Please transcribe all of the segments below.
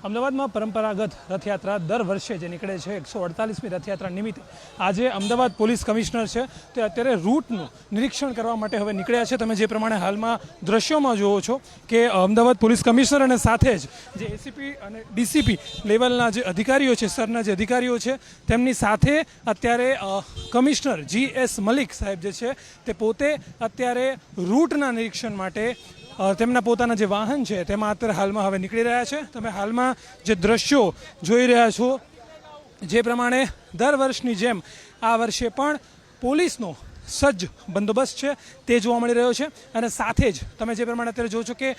અમદાવાદમાં પરંપરાગત રથયાત્રા દર વર્ષે જે નીકળે છે, એકસો અડતાલીસમી રથયાત્રા નિમિત્તે. આજે અમદાવાદ પોલીસ કમિશનર છે, તે અત્યારે રૂટનું નિરીક્ષણ કરવા માટે હવે નીકળ્યા છે. તમે જે પ્રમાણે હાલમાં દ્રશ્યોમાં જુઓ છો કે અમદાવાદ પોલીસ કમિશનર અને સાથે જ જે એસીપી અને ડીસીપી લેવલના જે અધિકારીઓ છે સરના જે અધિકારીઓ છે, તેમની સાથે અત્યારે કમિશનર જી એસ મલિક સાહેબ જે છે, તે પોતે અત્યારે રૂટના નિરીક્ષણ માટે તેમના પોતાના જે વાહન છે તેમાં અત્યારે હાલમાં હવે નીકળી રહ્યા છે. તમે હાલમાં જે દ્રશ્યો જોઈ રહ્યા છો, જે પ્રમાણે દર વર્ષની જેમ આ વર્ષે પણ પોલીસનો સજ્જ બંદોબસ્ત છે, તે જોવા મળી રહ્યો છે. અને સાથે જ તમે જે પ્રમાણે અત્યારે જોશો કે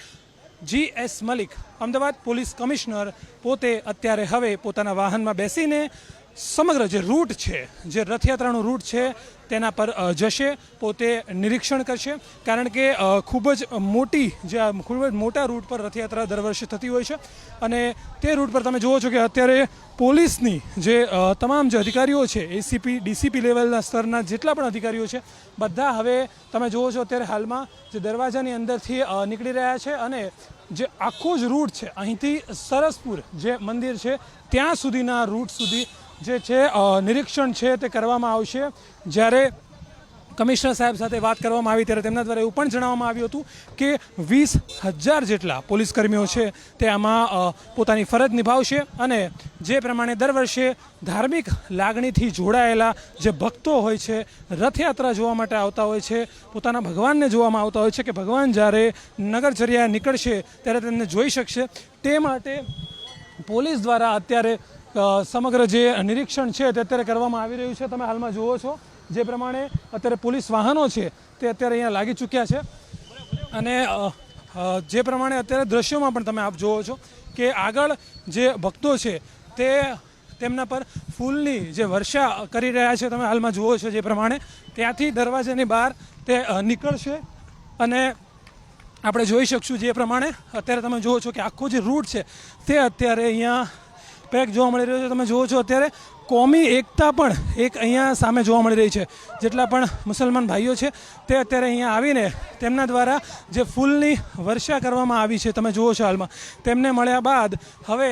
G S Malik, Ahmedabad police commissioner પોતે અત્યારે હવે પોતાના વાહનમાં બેસીને સમગ્ર જે રૂટ છે, જે રથયાત્રાનો રૂટ છે, તેના પર જશે, પોતે નિરીક્ષણ કરશે. કારણ કે ખૂબ જ મોટી જે ખૂબ જ મોટા રૂટ પર રથયાત્રા દર વર્ષે થતી હોય છે. અને તે રૂટ પર તમે જુઓ છો કે અત્યારે પોલીસની જે તમામ જે અધિકારીઓ છે એસીપી ડીસીપી લેવલના સ્તરના જેટલા પણ અધિકારીઓ છે, બધા હવે તમે જુઓ છો અત્યારે હાલમાં જે દરવાજાની અંદરથી નીકળી રહ્યા છે અને જે આખો જ રૂટ છે, અહીંથી સરસપુર જે મંદિર છે, ત્યાં સુધીના રૂટ સુધી જે છે નિરીક્ષણ છે તે કરવામાં આવશે. જ્યારે કમિશનર સાહેબ સાથે વાત કરવામાં આવી ત્યારે તેમના દ્વારા એવું પણ જણાવવામાં આવ્યું હતું કે વીસ હજાર જેટલા પોલીસ કર્મીઓ છે તે આમાં પોતાની ફરજ નિભાવશે અને જે પ્રમાણે દર વર્ષે ધાર્મિક લાગણીથી જોડાયેલા જે ભક્તો હોય છે, રથયાત્રા જોવા માટે આવતા હોય છે, પોતાના ભગવાનને જોવામાં આવતા હોય છે કે ભગવાન જ્યારે નગરચર્યા નીકળશે ત્યારે તેમને જોઈ શકશે. તે માટે પોલીસ દ્વારા અત્યારે સમગ્ર જે નિરીક્ષણ છે તે અત્યારે કરવામાં આવી રહ્યું છે. તમે હાલમાં જુઓ છો, જે પ્રમાણે અત્યારે પોલીસ વાહનો છે તે અત્યારે અહીંયા લાગી ચૂક્યા છે. અને જે પ્રમાણે અત્યારે દ્રશ્યોમાં પણ તમે આપ જુઓ છો કે આગળ જે ભક્તો છે તે તેમના પર ફૂલની જે વર્ષા કરી રહ્યા છે. તમે હાલમાં જુઓ છો જે પ્રમાણે ત્યાંથી દરવાજાની બહાર તે નીકળશે. અને આપણે જોઈ શકશું જે પ્રમાણે અત્યારે તમે જુઓ છો કે આખો જે રૂટ છે તે અત્યારે અહીંયા પેક જોવા મળી રહ્યો છે. તમે જુઓ છો અત્યારે કોમી એકતા પણ એક અહીંયા સામે જોવા મળી રહી છે. જેટલા પણ મુસલમાન ભાઈઓ છે, તે અત્યારે અહીંયા આવીને તેમના દ્વારા જે ફૂલની વર્ષા કરવામાં આવી છે, તમે જુઓ છો હાલમાં, તેમને મળ્યા બાદ હવે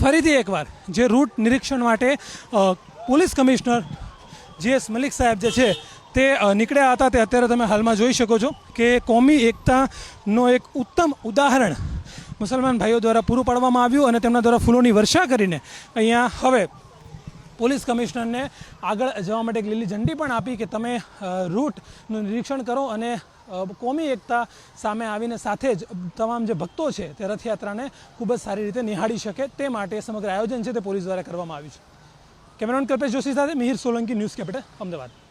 ફરીથી એકવાર જે રૂટ નિરીક્ષણ માટે પોલીસ કમિશનર જીએસ મલિક સાહેબ જે છે, તે નીકળ્યા હતા. તે અત્યારે તમે હાલમાં જોઈ શકો છો કે કોમી એકતાનો એક ઉત્તમ ઉદાહરણ મુસલમાન ભાઈઓ દ્વારા પૂરું પાડવામાં આવ્યું અને તેમના દ્વારા ફૂલોની વર્ષા કરીને અહીંયા હવે પોલીસ કમિશનરને આગળ જવા માટે એક લીલી ઝંડી પણ આપી કે તમે રૂટનું નિરીક્ષણ કરો અને કોમી એકતા સામે આવીને સાથે જ તમામ જે ભક્તો છે તે રથયાત્રાને ખૂબ જ સારી રીતે નિહાળી શકે તે માટે સમગ્ર આયોજન છે તે પોલીસ દ્વારા કરવામાં આવ્યું છે. કેમેરામેન કલ્પેશ જોશી સાથે મિહિર સોલંકી ન્યૂઝ કેપિટલ, અમદાવાદ.